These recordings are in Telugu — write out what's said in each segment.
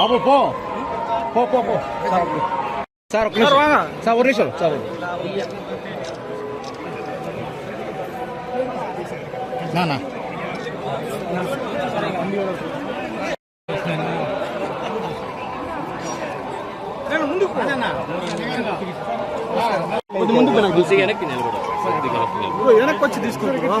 బాబు పో. పో పో పో. సార్ ఒక నిమిషం. సార్ ఒక నిమిషం. సార్ నానా ముందు వెనక్కి నిలబడు వెనక్కి వచ్చి తీసుకుంటారు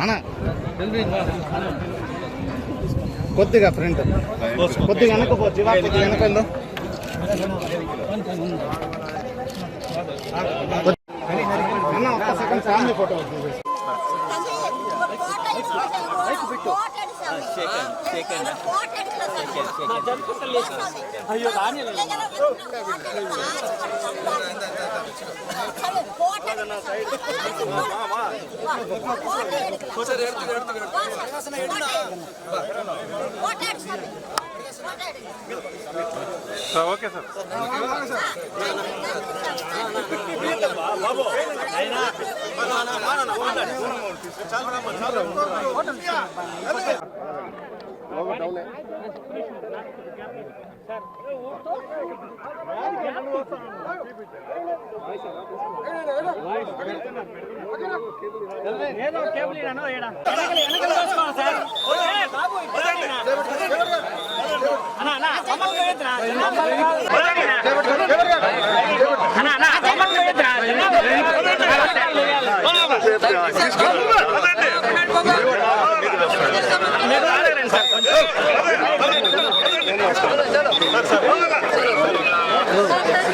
అన్నా కొద్దిగా ఫ్రంట్ కొద్దిగా వెనక పో జీవా కొద్దిగా వెనక వెళ్ళు. అన్న ఒక్క సెకండ్ ఫ్యామిలీ ఫోటో అయ్యో ఓకే సార్ బాబు అన్న అమ్మకు పోయేద్దురా? అన్న అన్న అమ్మకు పోయేద్దురా? మీరు రాలేరండి సార్ కొంచెం.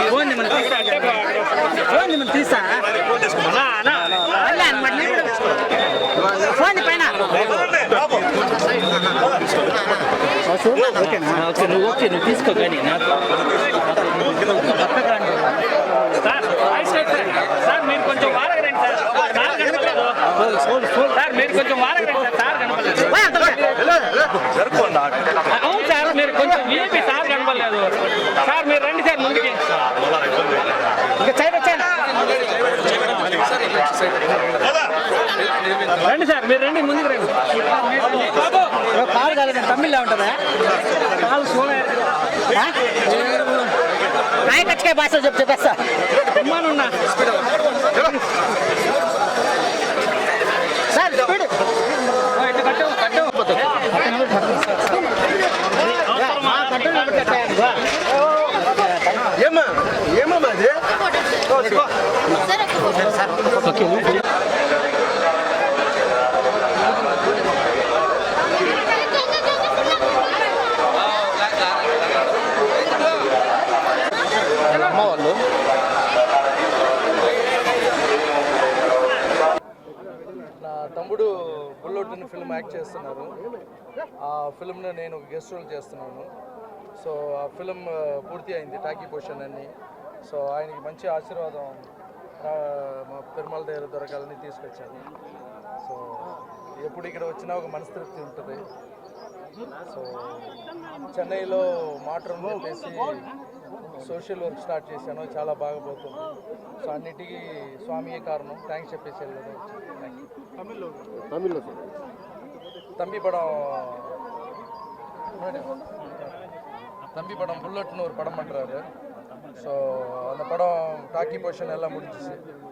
ఫోన్ నిమ్మని తీస్తా ఫోన్ నిమ్మని ఓకే నువ్వు ఓకే నువ్వు తీసుకో కానీ నాకు సార్ మీరు కొంచెం వారగరండి సార్ సార్ మీరు కొంచెం వారగరండి సార్ సార్ కనపడలేదు అవును సార్ మీరు కొంచెం వీపీ సార్ కనపడలేదు సార్ మీరు రండి సార్ ముందుకి ఇంకా సైడ్ వచ్చాను రండి సార్ మీరు రండి ముందుకు రండి. కాలు కాలేదు తమిళ్ళో ఉంటుందా కాలు సోనే నాయకచ్చకాయ భాష చెప్పు చెప్పేస్తా. ఉన్నా. సార్ స్పీడ్ ఇటు కట్టు కట్టు. ఏమా ఏమమ్మా అది బుల్లొట్టిన ఫిల్మ్ యాక్ట్ చేస్తున్నారు. ఆ ఫిల్మ్ను నేను గెస్ట్ రోల్ చేస్తున్నాను. సో ఆ ఫిల్మ్ పూర్తి అయింది టాకీ పొజిషన్ అని సో ఆయనకి మంచి ఆశీర్వాదం మా పెరుమల దగ్గర దొరకాలని తీసుకొచ్చాను. సో ఎప్పుడు ఇక్కడ వచ్చినా ఒక మనస్తృప్తి ఉంటుంది. సో చెన్నైలో మాట్రూమ్ చెప్పేసి సోషల్ వర్క్ స్టార్ట్ చేశాను చాలా బాగా పోతుంది సో అన్నిటికీ స్వామియే కారణం థ్యాంక్స్ చెప్పేసి వెళ్ళదు థ్యాంక్ యూ తమిళ్లో సార్ தம்பி படம் தம்பி படம் புல்லட்னு ஒரு படம் பண்ணுறாரு ஸோ அந்த படம் டாக்கி பொசிஷன் எல்லாம் முடிஞ்சிச்சு ஸோ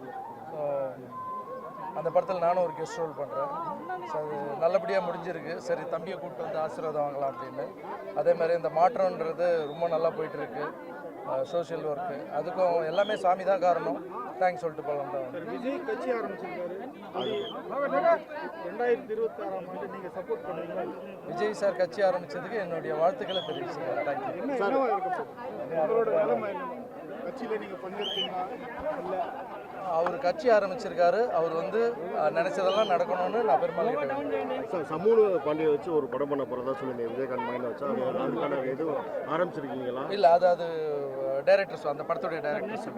அந்த படத்தில் நானும் ஒரு கெஸ்ட் ரோல் பண்ணுறேன் ஸோ அது நல்லபடியாக முடிஞ்சிருக்கு. சரி தம்பியை கூப்பிட்டு வந்து ஆசீர்வாதம் வாங்கலாம் அப்படின்னு. அதே மாதிரி இந்த மாற்றம்ன்றது ரொம்ப நல்லா போயிட்டுருக்கு. சோஷியல் ஒர்க்கு அதுக்கும் எல்லாமே சாமி தான் காரணம். தேங்க்ஸ் சொல்லிட்டு போகலாம் தான். விஜய் கட்சி ஆரம்பிச்சிருக்காரு. விஜய் சார் கட்சி ஆரம்பிச்சதுக்கு என்னுடைய வாழ்த்துக்களை தெரிவிச்சுக்கிறேன். தேங்க்யூ உங்களோட கட்சியில நீங்க பங்கேற்பீங்களா இல்ல அவர் கட்சி ஆரம்பிச்சிருக்காரு. அவர் வந்து நினைச்சதெல்லாம் நடக்கணும்னு நான் கேட்டேன் சார் சமூக பாண்டியை வச்சு ஒரு படம் பண்ண போகிறதா சொல்லி விஜயகாந்த் மைண்ட் வச்சா அது அதுக்கான எதுவும் ஆரம்பிச்சிருக்கீங்களா? இல்லை அது அது டைரக்டர்ஸ் அந்த படத்துடைய டைரக்டர்ஸ்